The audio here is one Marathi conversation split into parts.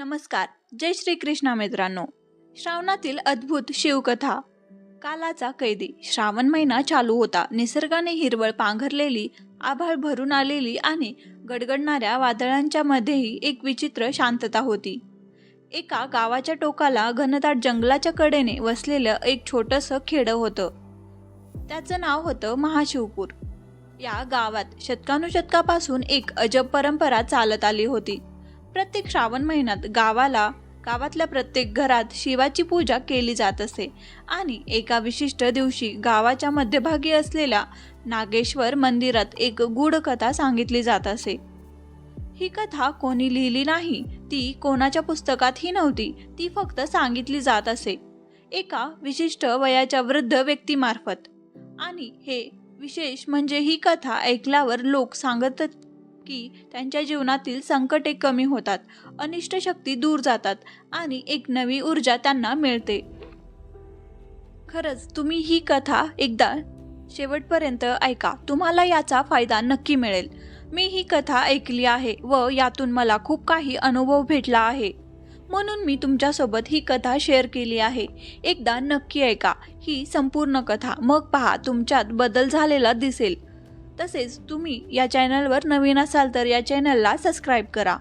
नमस्कार. जय श्री कृष्णा मित्रांनो. श्रावणातील अद्भुत शिवकथा. कालाचा कैदी. श्रावण महिना चालू होता. निसर्गाने हिरवळ पांघरलेली आभाळ भरून आलेली आणि गडगडणाऱ्या वादळांच्या मध्येही एक विचित्र शांतता होती. एका गावाच्या टोकाला घनदाट जंगलाच्या कडेने वसलेलं एक छोटंसं खेडं होतं. त्याचं नाव होतं महाशिवपूर. या गावात शतकानुशतकापासून एक अजब परंपरा चालत आली होती. प्रत्येक श्रावण महिन्यात गावाला गावातल्या प्रत्येक घरात शिवाची पूजा केली जात असे. आणि एका विशिष्ट दिवशी गावाच्या मध्यभागी असलेल्या नागेश्वर मंदिरात एक गूढ कथा सांगितली जात असे. ही कथा कोणी लिहिली नाही ती कोणाच्या पुस्तकातही नव्हती ती फक्त सांगितली जात असे. एका विशिष्ट वयाच्या वृद्ध व्यक्तीमार्फत. आणि हे विशेष म्हणजे ही कथा ऐकल्यावर लोक सांगत की त्यांच्या जीवनातील संकटे कमी होतात अनिष्ट शक्ती दूर जातात आणि एक नवी ऊर्जा त्यांना मिळते. खरंच तुम्ही ही कथा एकदा शेवटपर्यंत ऐका. तुम्हाला याचा फायदा नक्की मिळेल. मी ही कथा ऐकली आहे व यातून मला खूप काही अनुभव भेटला आहे. म्हणून मी तुमच्यासोबत ही कथा शेअर केली आहे. एकदा नक्की ऐका. ही संपूर्ण कथा. मग पहा तुमच्यात बदल झालेला दिसेल. तसेच तुम्ही या चॅनलवर नवीन असाल तर या चॅनलला सबस्क्राईब करा.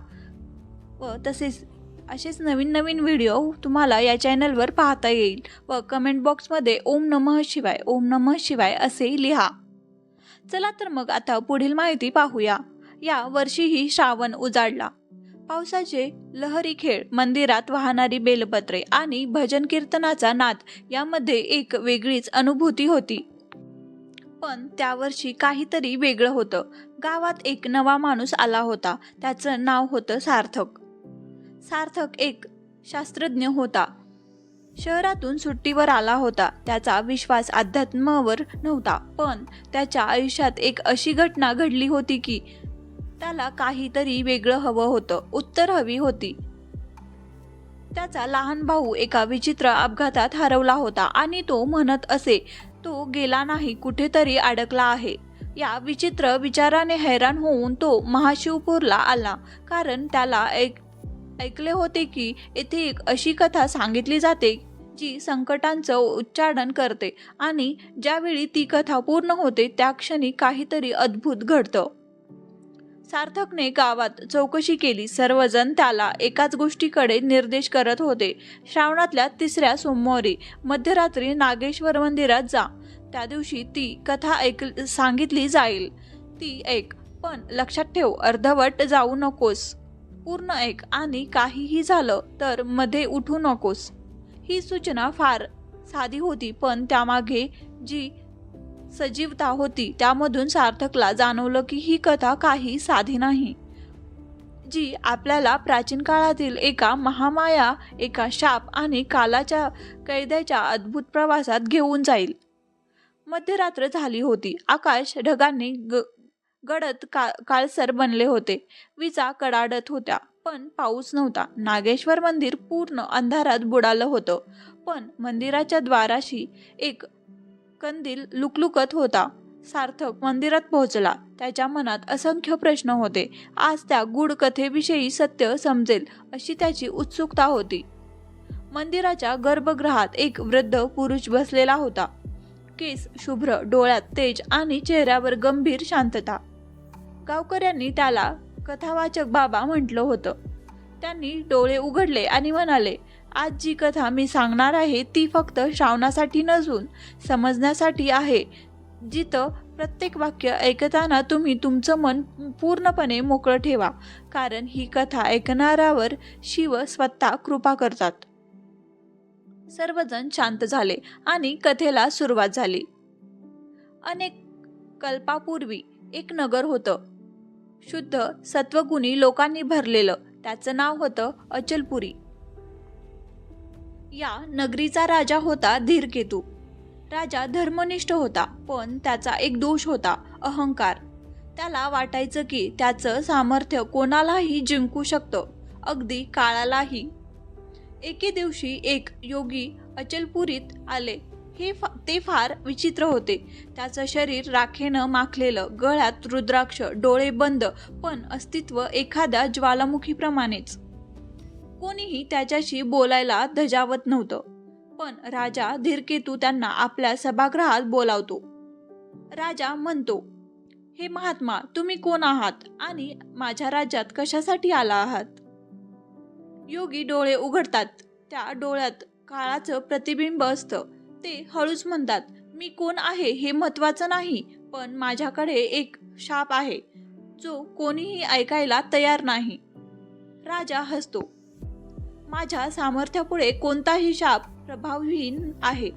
व तसेच असेच नवीन नवीन व्हिडिओ तुम्हाला या चॅनलवर पाहता येईल. व कमेंट बॉक्समध्ये ओम नमः शिवाय ओम नमः शिवाय असे लिहा. चला तर मग आता पुढील माहिती पाहूया. या वर्षीही श्रावण उजाडला. पावसाचे लहरी खेळ मंदिरात वाहणारी बेलपत्रे आणि भजन कीर्तनाचा नाद यामध्ये एक वेगळीच अनुभूती होती. पण त्या वर्षी काहीतरी वेगळं होतं. गावात एक नवा माणूस आला होता. त्याचं नाव होतं सार्थक. सार्थक एक शास्त्रज्ञ होता. शहरातून सुट्टीवर आला होता. त्याचा विश्वास अध्यात्मावर नव्हता. पण त्याच्या आयुष्यात एक अशी घटना घडली होती की त्याला काहीतरी वेगळं हवं होतं. उत्तर हवी होती. त्याचा लहान भाऊ एका विचित्र अपघातात हरवला होता आणि तो म्हणत असे तो गेला नाही कुठेतरी अडकला आहे. या विचित्र विचाराने हैराण होऊन तो महाशिवपूरला आला. कारण त्याला एक ऐकले होते की येथे एक अशी कथा सांगितली जाते जी संकटांचं उच्चारण करते. आणि ज्यावेळी ती कथा पूर्ण होते त्या क्षणी काहीतरी अद्भुत घडतं. सार्थकने गावात चौकशी केली. सर्वजण त्याला एकाच गोष्टीकडे निर्देश करत होते. श्रावणातल्या तिसऱ्या सोमवारी मध्यरात्री नागेश्वर मंदिरात जा. त्या दिवशी ती कथा ऐक सांगितली जाईल. ती ऐक पण लक्षात ठेव अर्धवट जाऊ नकोस. पूर्ण ऐक आणि काहीही झालं तर मध्ये उठू नकोस. ही सूचना फार साधी होती पण त्यामागे जी सजीवता होती. त्यामधून सार्थकला जाणवलं की ही कथा काही साधी नाही. जी आपल्याला प्राचीन काळातील एका महामाया एका शाप आणि कालाच्या कैद्याच्या अद्भुत प्रवासात घेऊन जाईल. मध्यरात्र झाली होती. आकाश ढगांनी ग गडद का काळसर बनले होते. विजा कडाडत होत्या पण पाऊस नव्हता. नागेश्वर मंदिर पूर्ण अंधारात बुडालं होतं. पण मंदिराच्या द्वाराशी एक कंदील लुकलुकत होता. सार्थक मंदिरात पोहोचला. त्याच्या मनात असंख्य प्रश्न होते. आज त्या गूढ कथेविषयी सत्य समजेल अशी त्याची उत्सुकता होती. मंदिराच्या गर्भगृहात एक वृद्ध पुरुष बसलेला होता. केस शुभ्र डोळ्यात तेज आणि चेहऱ्यावर गंभीर शांतता. गावकऱ्यांनी त्याला कथावाचक बाबा म्हटलं होतं. त्यांनी डोळे उघडले आणि म्हणाले आज जी कथा मी सांगणार आहे ती फक्त श्रावणासाठी नसून समजण्यासाठी आहे जिथं प्रत्येक वाक्य ऐकताना तुम्ही तुमचं मन पूर्णपणे मोकळं ठेवा कारण ही कथा ऐकणाऱ्यावर शिव स्वतः कृपा करतात. सर्वजण शांत झाले आणि कथेला सुरुवात झाली. अनेक कल्पापूर्वी एक नगर होतं. शुद्ध सत्वगुणी लोकांनी भरलेलं त्याचं नाव होतं अचलपुरी. या नगरीचा राजा होता धीरकेतू. राजा धर्मनिष्ठ होता पण त्याचा एक दोष होता अहंकार. त्याला वाटायचं की त्याचं सामर्थ्य कोणालाही जिंकू शकतं अगदी काळालाही. एके दिवशी एक योगी अचलपुरीत आले. हे फा ते फार विचित्र होते. त्याचं शरीर राखेनं माखलेलं गळ्यात रुद्राक्ष डोळे बंद पण अस्तित्व एखाद्या ज्वालामुखीप्रमाणेच. कोणीही त्याच्याशी बोलायला धजावत नव्हतं. पण राजा धीरकेतू त्यांना आपल्या सभागृहात बोलावतो. राजा म्हणतो हे महात्मा तुम्ही कोण आहात आणि माझ्या राज्यात कशासाठी आला आहात? योगी डोळे उघडतात. त्या डोळ्यात काळाचं प्रतिबिंब असतं. ते हळूच म्हणतात मी कोण आहे हे महत्वाचं नाही पण माझ्याकडे एक शाप आहे जो कोणीही ऐकायला तयार नाही. राजा हसतो. माझ्या सामर्थ्यापुढे कोणताही शाप प्रभावहीन आहे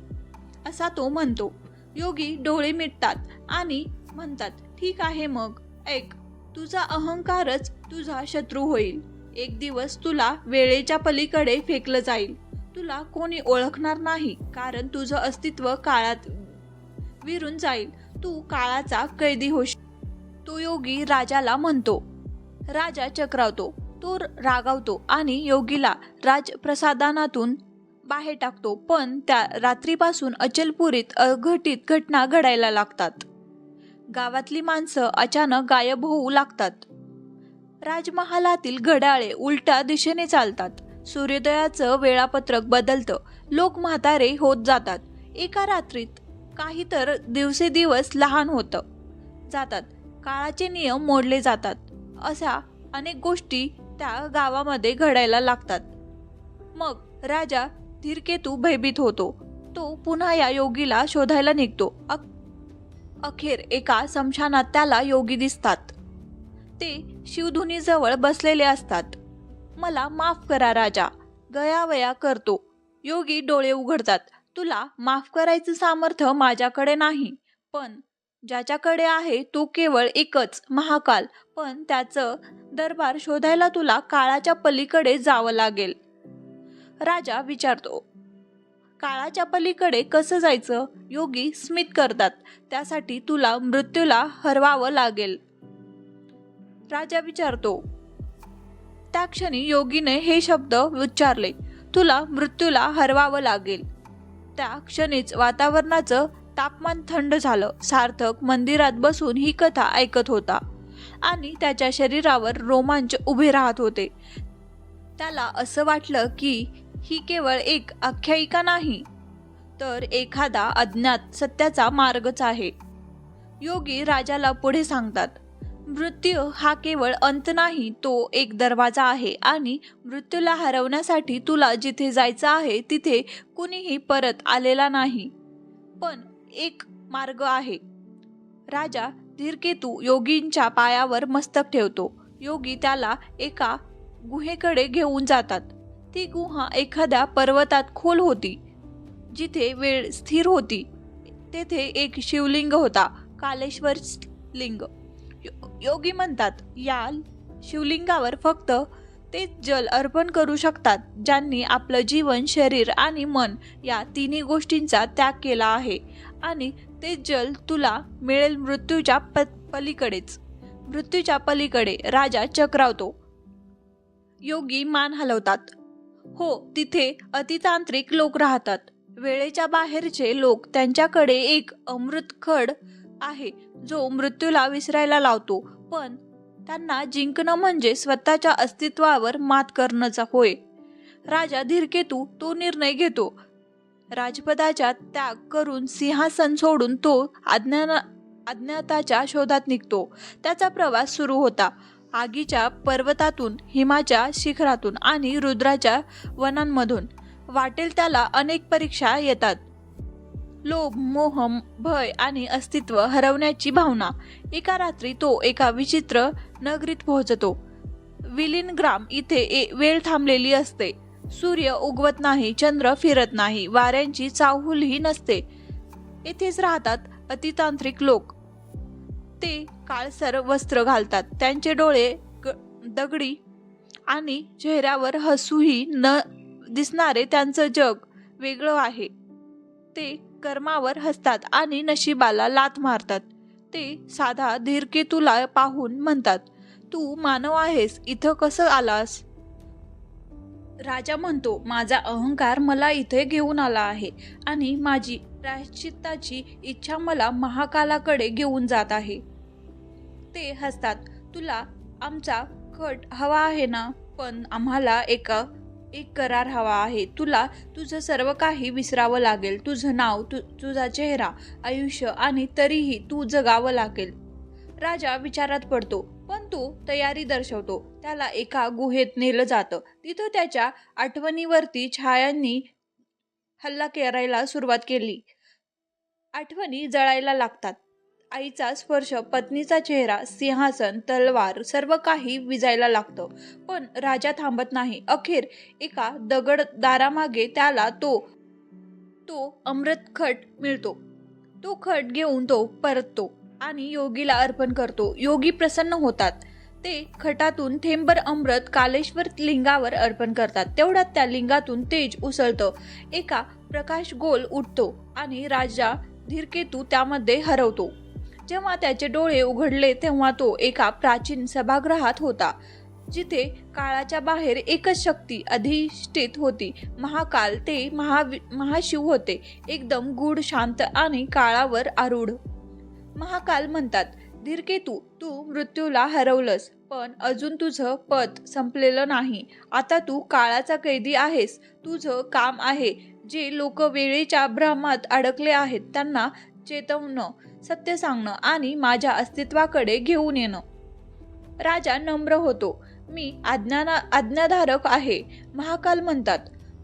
असा तो म्हणतो. योगी डोळे मिटतात आणि म्हणतात ठीक आहे मग ऐक तुझा अहंकारच तुझा शत्रू होईल. एक दिवस तुला वेळेच्या पलीकडे फेकलं जाईल. तुला कोणी ओळखणार नाही कारण तुझं अस्तित्व काळात विरून जाईल. तू काळाचा कैदी होशील. तो योगी राजाला म्हणतो. राजा चक्रावतो. तूर रागावतो आणि योगीला राजप्रसादानातून बाहेर टाकतो. पण त्या रात्रीपासून अचलपुरीत अघटित घटना घडायला लागतात. गावातली माणसं अचानक गायब होऊ लागतात. राजमहालातील घड्याळे उलट्या दिशेने चालतात. सूर्योदयाचं वेळापत्रक बदलतं. लोक म्हातारे होत जातात. एका रात्रीत काही तर दिवसेदिवस लहान होतं. जातात. काळाचे नियम मोडले जातात. अशा अनेक गोष्टी त्या गावामध्ये घडायला लागतात. मग राजा धीरकेतू भयभीत होतो. तो पुन्हा या योगीला शोधायला निघतो. अक अखेर एका समशानात त्याला योगी दिसतात. ते शिवधुनीजवळ बसलेले असतात. मला माफ करा राजा गयावया करतो. योगी डोळे उघडतात. तुला माफ करायचं सामर्थ्य माझ्याकडे नाही. पण ज्याच्याकडे आहे तो केवळ एकच महाकाल. पण त्याचं दरबार शोधायला तुला काळाच्या पलीकडे जावं लागेल. राजा विचारतो काळाच्या पलीकडे कसं जायचं योगी स्मित करतात. त्यासाठी तुला मृत्यूला हरवावं लागेल. राजा विचारतो त्या क्षणी योगीने हे शब्द उच्चारले. तुला मृत्यूला हरवावं लागेल त्या क्षणीच वातावरणाचं तापमान थंड झालं. सार्थक मंदिरात बसून ही कथा ऐकत होता. आणि त्याच्या शरीरावर रोमांच उभे राहत होते. त्याला असं वाटलं की ही केवळ एक आख्यायिका नाही तर एखादा अज्ञात सत्याचा मार्गच आहे. योगी राजाला पुढे सांगतात मृत्यू हा केवळ अंत नाही तो एक दरवाजा आहे आणि मृत्यूला हरवण्यासाठी तुला जिथे जायचं आहे तिथे कुणीही परत आलेला नाही. पण एक मार्ग आहे. राजा धीरकेतू योगींच्या पायावर मस्तक ठेवतो. योगी त्याला एका गुहेकडे घेऊन जातात. ती गुहा एखाद्या पर्वतात खोल होती जिथे वेळ स्थिर होती. तेथे एक शिवलिंग होता कालेश्वर लिंग. यो- योगी म्हणतात या शिवलिंगावर फक्त तेच जल अर्पण करू शकतात ज्यांनी आपलं जीवन शरीर आणि मन या तिन्ही गोष्टींचा त्याग केला आहे. आणि ते जल तुला मिळेल मृत्यूच्या प पलीकडेच. मृत्यूच्या पलीकडे राजा चक्रावतो. योगी मान हलवतात. हो तिथे अतितांत्रिक लोक राहतात. वेळेच्या बाहेरचे लोक त्यांच्याकडे एक अमृत खड आहे जो मृत्यूला विसरायला लावतो. पण त्यांना जिंकणं म्हणजे स्वतःच्या अस्तित्वावर मात करणंचा होय. राजा धीरकेतू तो निर्णय घेतो. राजपदाच्या त्याग करून सिंहासन सोडून तो अज्ञाना अज्ञाताच्या शोधात निघतो. त्याचा प्रवास सुरू होता. आगीच्या पर्वतातून हिमाच्या शिखरातून आणि रुद्राच्या वनांमधून. वाटेल त्याला अनेक परीक्षा येतात. लोभ मोह भय आणि अस्तित्व हरवण्याची भावना. एका रात्री तो एका विचित्र नगरीत पोहोचतो. विलीनग्राम इथे ए- वेळ थांबलेली असते. सूर्य उगवत नाही चंद्र फिरत नाही वाऱ्यांची चाहूलही नसते. येथेच राहतात अतितांत्रिक लोक. ते काळसर वस्त्र घालतात त्यांचे डोळे ग- दगडी आणि चेहऱ्यावर हसूही न दिसणारे त्यांचं जग वेगळं आहे. ते कर्मावर हसतात आणि नशिबाला लात मारतात. ते साधा धीरकेतूला पाहून म्हणतात तू मानव आहेस इथं कसं आलास? राजा म्हणतो माझा अहंकार मला इथे घेऊन आला आहे आणि माझी प्रायश्चित्ताची इच्छा मला महाकालाकडे घेऊन जात आहे. ते हसतात तुला आमचा कट हवा आहे ना? पण आम्हाला एका एक करार हवा आहे. तुला तुझं सर्व काही विसरावं लागेल. तुझं नाव तु तुझा चेहरा आयुष्य आणि तरीही तू जगावं लागेल. राजा विचारात पडतो पण तो तयारी दर्शवतो. त्याला एका गुहेत नेलं जातं. तिथं त्याच्या आठवणीवरती छायांनी हल्ला करायला सुरुवात केली. आठवणी जळायला लागतात. आईचा स्पर्श पत्नीचा चेहरा सिंहासन तलवार सर्व काही विजायला लागतं. पण राजा थांबत नाही. अखेर एका दगड दारामागे त्याला तो तो अमृत खट मिळतो. तो खट घेऊन तो परततो. आणि योगीला अर्पण करतो. योगी प्रसन्न होतात. ते खटातून थेंबर अमृत कालेश्वर लिंगावर अर्पण करतात. तेवढ्यात त्या लिंगातून तेज उसळतं. एका प्रकाश गोल उठतो आणि राजा धीरकेतू त्यामध्ये हरवतो. जेव्हा त्याचे डोळे उघडले तेव्हा तो एका प्राचीन सभागृहात होता जिथे काळाच्या बाहेर एकच शक्ती अधिष्ठित होती. महाकाल ते महावि महाशिव होते. एकदम गूढ शांत आणि काळावर आरूढ. महाकाल म्हणतात धीरकेतू तू मृत्यूला हरवलंस पण अजून तुझं पद संपलेलं नाही. आता तू काळाचा कैदी आहेस तुझं काम आहे. जे लोक वेळेच्या भ्रमात अडकले आहेत त्यांना चेतवणं सत्य सांगणं आणि माझ्या अस्तित्वाकडे घेऊन येणं. राजा नम्र होतो. मी आज्ञाना आज्ञाधारक आहे. महाकाल म्हणतात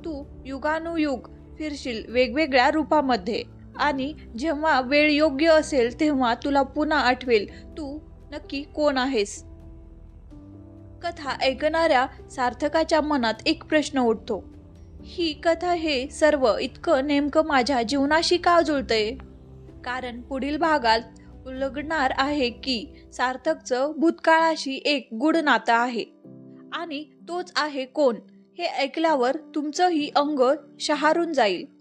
तू युगानुयुग फिरशील वेगवेगळ्या रूपामध्ये. आणि जेव्हा वेळ योग्य असेल तेव्हा तुला पुन्हा आठवेल तू नक्की कोण आहेस? कथा ऐकणाऱ्या सार्थकाच्या मनात एक प्रश्न उठतो. ही कथा हे सर्व इतकं नेमकं माझ्या जीवनाशी का जुळतंय? कारण पुढील भागात उलगडणार आहे की सार्थकचं भूतकाळाशी एक गुढ नातं आहे. आणि तोच आहे कोण? हे ऐकल्यावर तुमचंही अंग शहारून जाईल.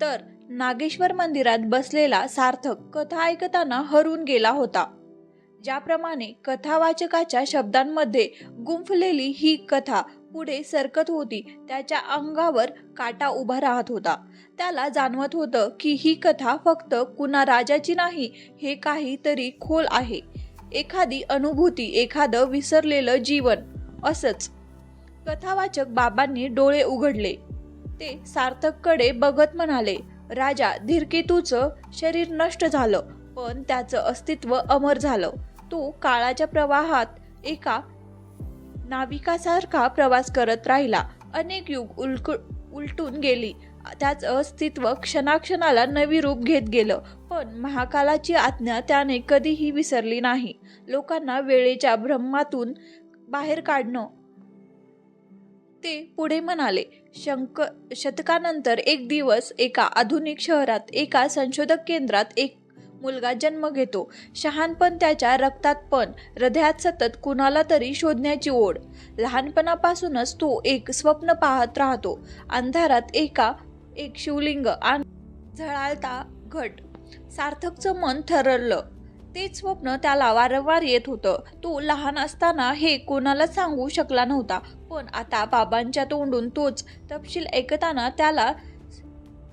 तर नागेश्वर मंदिरात बसलेला सार्थक कथा ऐकताना हरून गेला होता. ज्याप्रमाणे कथावाचकाच्या शब्दांमध्ये गुंफलेली ही कथा पुढे सरकत होती त्याच्या अंगावर काटा उभा राहत होता. त्याला जाणवत होतं की ही कथा फक्त कुणा राजाची नाही हे काहीतरी खोल आहे. एखादी अनुभूती एखादं विसरलेलं जीवन असंच. कथावाचक बाबांनी डोळे उघडले. ते सार्थककडे बघत म्हणाले राजा धीरकेतूचं शरीर नष्ट झालं पण त्याचं अस्तित्व अमर झालं. तो काळाच्या प्रवाहात एका नाविकासारखा प्रवास करत राहिला. अनेक युग उलक उलटून गेली. त्याचं अस्तित्व क्षणाक्षणाला नवी रूप घेत गेलं पण महाकालाची आज्ञा त्याने कधीही विसरली नाही. लोकांना वेळेच्या भ्रमातून बाहेर काढणं ते पुढे म्हणाले शंक शतकानंतर एक दिवस एका आधुनिक शहरात एका संशोधक केंद्रात एक मुलगा जन्म घेतो. शहाणपण त्याच्या रक्तात पण हृदयात सतत कुणाला तरी शोधण्याची ओढ. लहानपणापासूनच तो एक स्वप्न पाहत राहतो. अंधारात एका एक शिवलिंग आणि झळाळता घट. सार्थकचं मन ठरलं तेच स्वप्न त्याला वारंवार येत होतं. तो लहान असताना हे कोणाला सांगू शकला नव्हता. पण आता बाबांच्या तोंडून तोच तपशील ऐकताना त्याला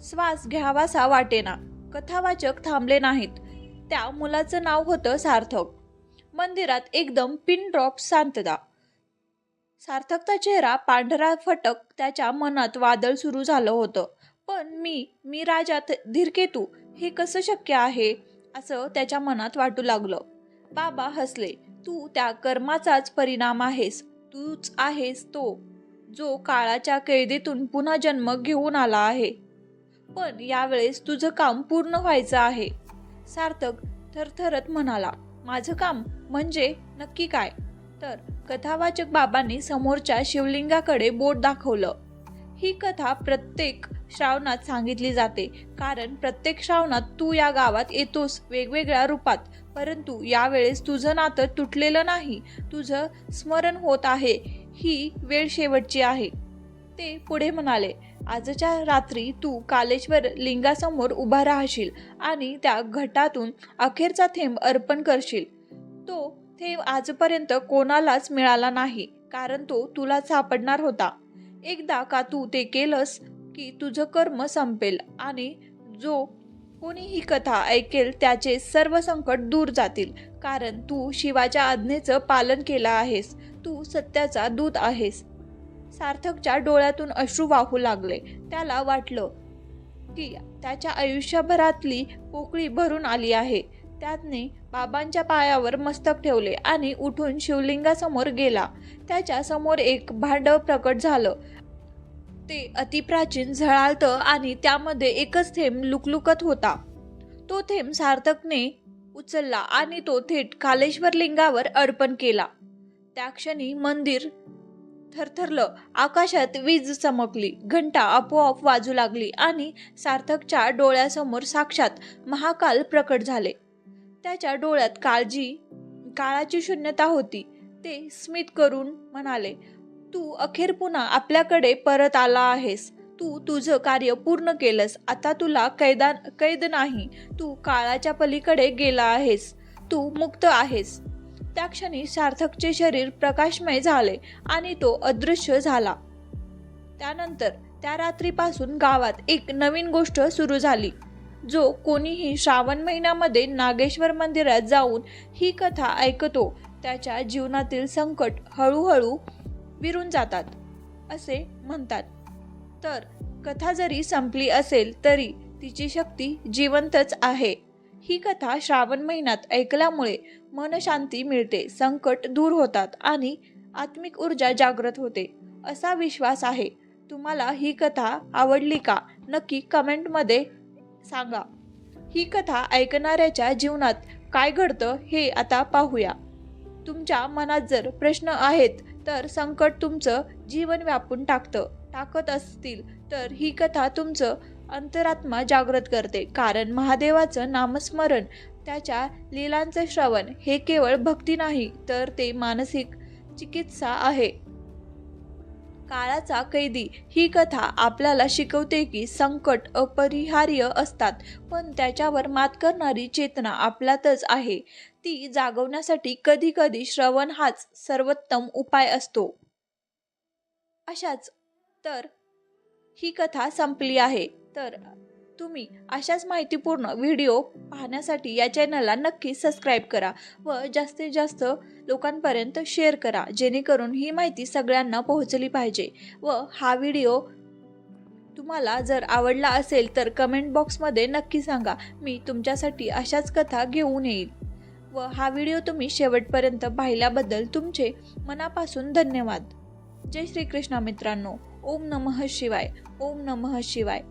श्वास घ्यावासा वाटेना. कथावाचक थांबले नाहीत. त्या मुलाचं नाव होतं सार्थक. मंदिरात एकदम पिन ड्रॉप शांतता. सार्थकचा चेहरा पांढरा फटक त्याच्या मनात वादळ सुरू झालं होतं. पण मी मी राजात धीरकेतू. हे कसं शक्य आहे? असं त्याच्या मनात वाटू लागलं. बाबा हसले तू त्या कर्माचाच परिणाम आहेस. तूच आहेस तो जो काळाच्या कैदेतून पुन्हा जन्म घेऊन आला आहे. पण यावेळेस तुझं काम पूर्ण व्हायचं आहे. सार्थक थरथरत म्हणाला माझं काम म्हणजे नक्की काय? तर कथावाचक बाबांनी समोरच्या शिवलिंगाकडे बोट दाखवलं. ही कथा प्रत्येक श्रावणात सांगितली जाते. कारण प्रत्येक श्रावणात तू या गावात येतोस वेगवेगळ्या रूपात. परंतु यावेळेस तुझं नातं तुटलेलं नाही. तुझं स्मरण होत आहे. ही वेळ शेवटची आहे. ते पुढे म्हणाले आजच्या रात्री तू कालेश्वर लिंगासमोर उभा राहशील आणि त्या घटातून अखेरचा थेंब अर्पण करशील. तो थेंब आजपर्यंत कोणालाच मिळाला नाही कारण तो तुला सापडणार होता. एकदा का तू ते केलंस की तुझं कर्म संपेल आणि जो कोणी ही कथा ऐकेल त्याचे सर्व संकट दूर जातील. कारण तू शिवाच्या आज्ञेचं पालन केलं आहेस. तू सत्याचा दूत आहेस. सार्थकच्या डोळ्यातून अश्रू वाहू लागले. त्याला वाटलं की त्याच्या आयुष्यभरातली पोकळी भरून आली आहे. त्याने बाबांच्या पायावर मस्तक ठेवले आणि उठून शिवलिंगासमोर गेला. त्याच्यासमोर एक भांडव प्रकट झालं. ते अतिप्राचीन झळाळतं आणि त्यामध्ये एकच थेंब लुकलुकत होता. तो थेंब सार्थकने उचलला आणि तो थेट कालेश्वर लिंगावर अर्पण केला. त्या क्षणी मंदिर थरथरलं आकाशात वीज चमकली घंटा आपोआप वाजू लागली आणि सार्थकच्या डोळ्यासमोर साक्षात महाकाल प्रकट झाले. त्याच्या डोळ्यात काळजी काळाची शून्यता होती ते स्मित करून म्हणाले तू अखेर पुन्हा आपल्याकडे परत आला आहेस. तू तुझं कार्य पूर्ण केलंस. आता तुला कैदा कैद नाही. तू काळाच्या पलीकडे गेला आहेस. तू मुक्त आहेस. त्या क्षणी सार्थकचे शरीर प्रकाशमय झाले आणि तो अदृश्य झाला. त्यानंतर त्या रात्रीपासून गावात एक नवीन गोष्ट सुरू झाली. जो कोणीही श्रावण महिन्यामध्ये नागेश्वर मंदिरात जाऊन ही कथा ऐकतो. त्याच्या जीवनातील संकट हळूहळू विरून जातात असे म्हणतात. तर कथा जरी संपली असेल तरी तिची शक्ती जिवंतच आहे. ही कथा श्रावण महिन्यात ऐकल्यामुळे मनशांती मिळते संकट दूर होतात आणि आत्मिक ऊर्जा जागृत होते असा विश्वास आहे. तुम्हाला ही कथा आवडली का? नक्की कमेंटमध्ये सांगा. ही कथा ऐकणाऱ्याच्या जीवनात काय घडतं हे आता पाहूया. तुमच्या मनात जर प्रश्न आहेत तर संकट तुमचं जीवन व्यापून टाकतं. टाकत असतील तर ही कथा तुमचं अंतरात्मा जागृत करते. कारण महादेवाचं नामस्मरण त्याच्या लीलांचं श्रवण हे केवळ भक्ती नाही तर ते मानसिक चिकित्सा आहे. काळाचा कैदी ही कथा आपल्याला शिकवते की संकट अपरिहार्य असतात पण त्याच्यावर मात करणारी चेतना आपल्यातच आहे. ती जागवण्यासाठी कधी कधी श्रवण हाच सर्वोत्तम उपाय असतो. अशाच तर ही कथा संपली आहे. तर तुम्ही अशाच माहितीपूर्ण व्हिडिओ पाहण्यासाठी या चॅनलला नक्की सबस्क्राईब करा व जास्तीत जास्त लोकांपर्यंत शेअर करा जेणेकरून ही माहिती सगळ्यांना पोहोचली पाहिजे. व हा व्हिडिओ तुम्हाला जर आवडला असेल तर कमेंट बॉक्समध्ये नक्की सांगा. मी तुमच्यासाठी अशाच कथा घेऊन येईल. व हा व्हिडिओ तुम्ही शेवटपर्यंत पाहिल्याबद्दल तुमचे मनापासून धन्यवाद. जय श्रीकृष्ण मित्रांनो. ओम नमः शिवाय. ओम नमः शिवाय.